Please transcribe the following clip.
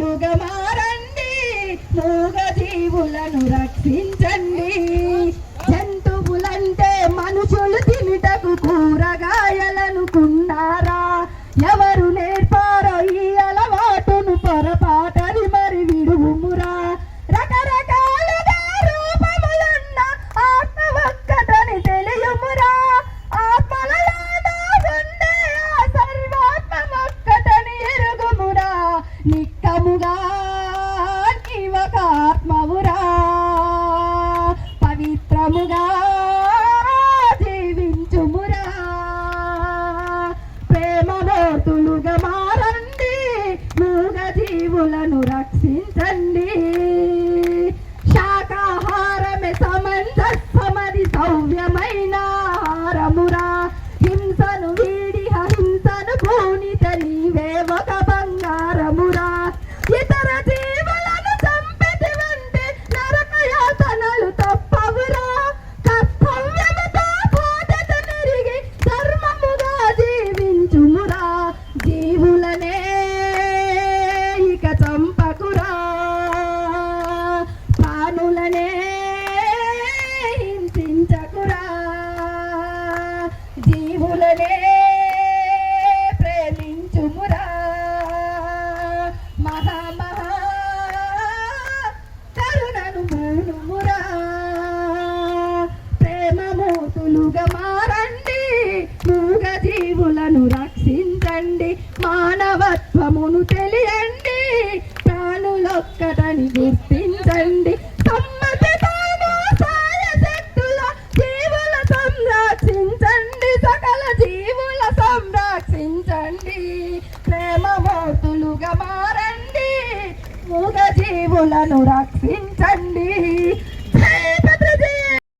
మూగ మారండి మూగ జీవులను రక్షించండి. మారండి మూగ జీవులను రక్షించండి. జీవులనే ప్రేమించుమురా. మహామహా కరుణను మూనుమురా. ప్రేమమూతులుగా మారండి మూగ జీవులను రక్షించండి మానవత్వమును తెలియండి ప్రాణులొక్కటని గుర్తించండి మారండి ప్రేమమూర్తులుగా మారండి మూగ జీవులను రక్షించండి.